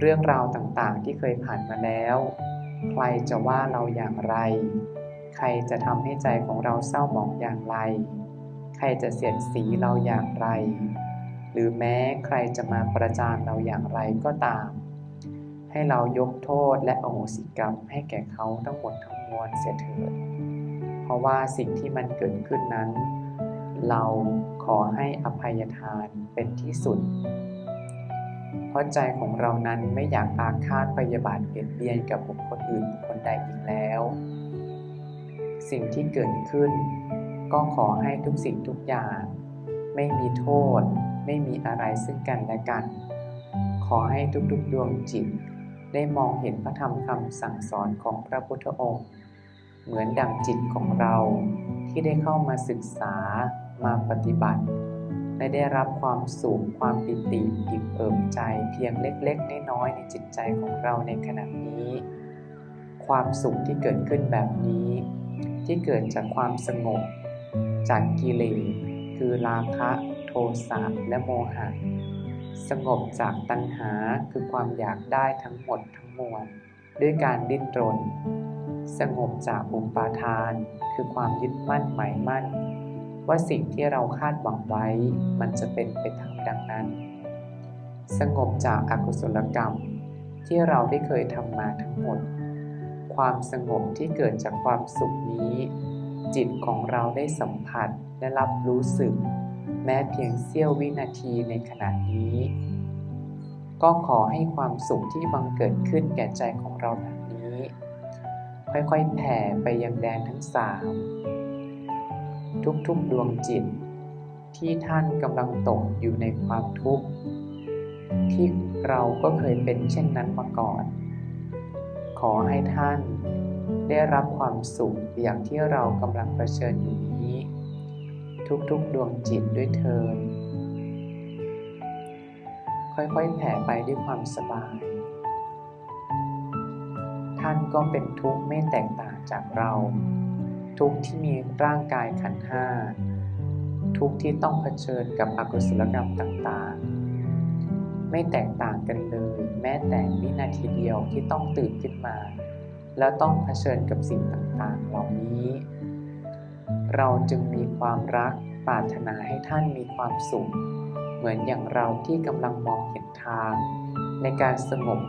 เรื่องราวต่างๆ ที่เคยผ่านมาแล้ว ใครจะว่าเราอย่างไร ใครจะทำให้ใจของเราเศร้าหมองอย่างไร ใครจะเสียดสีเราอย่างไร หรือแม้ใครจะมาประจานเราอย่างไรก็ตาม ให้เรายกโทษและอโหสิกรรมให้แก่เขาทั้งหมดทั้งมวลเสียเถิด เพราะว่าสิ่งที่มันเกิดขึ้นนั้น เราขอให้อภัยทานเป็นที่สุด เพราะใจของเรานั้นไม่อยากอาฆาตพยาบาทเบียดเบียนกับบุคคลอื่นบุคคลใดอีกแล้ว สิ่งที่เกิดขึ้น ก็ขอให้ทุกสิ่งทุกอย่าง ไม่มีโทษ ไม่มีอะไรซึ่งกันและกัน ขอให้ทุกๆดวงจิต ได้มองเห็นพระธรรมคำสั่งสอนของพระพุทธองค์ เหมือนดั่งจิตของเราที่ได้เข้ามาศึกษามาปฏิบัติ และได้รับความสุขความปิติอิ่มเอิบใจ เพียงเล็กๆน้อยๆในจิตใจของเราในขณะนี้ ความสุขที่เกิดขึ้นแบบนี้ ที่เกิดจากความสงบ จากกิเลสคือราคะโทสะและโมหะ สงบจากตัณหาคือความอยากได้ทั้งหมดทั้งมวลด้วยการดิ้นรน สงบจากอุปาทาน คือความยึดมั่นหมายมั่น ว่าสิ่งที่เราคาดหวังไว้ มันจะเป็นไปตามดังนั้น สงบจากอากุศลกรรมที่เราได้เคยทำมาทั้งหมด ความสงบที่เกิดจากความสุขนี้ จิตของเราได้สัมผัสและรับรู้สึก แม้เพียงเสี้ยววินาทีในขณะนี้ ก็ขอให้ความสุขที่บังเกิดขึ้นแก่ใจของเราแบบนี้ ค่อยๆแผ่ไปยังแดนทั้งสาม ทุกๆดวงจิต ที่ท่านกำลังตกอยู่ในความทุกข์ ที่เราก็เคยเป็นเช่นนั้นมาก่อน ขอให้ท่านได้รับความสุขอย่างที่เรากำลังเผชิญอยู่นี้ ทุกๆดวงจิตด้วยเทินค่อยๆแผ่ไปด้วยความสบาย ท่านก็เป็นทุกข์ไม่แตกต่างจากเรา ทุกที่มีร่างกายขันห้า ทุกที่ต้องเผชิญกับอกุศลกรรมต่างๆ ไม่แตกต่างกันเลย แม้แต่วินาทีเดียวที่ต้องตื่นขึ้นมา แล้วต้องเผชิญกับสิ่งต่างๆ เหล่านี้ เราจึงมีความรักปรารถนาให้ท่านมีความสุข เหมือนอย่างเราที่กำลังมองเห็นทาง ในการสงบ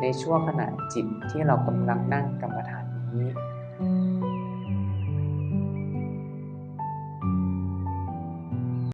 ในช่วงขณะจิตที่เรากำลังนั่งกรรมฐานนี้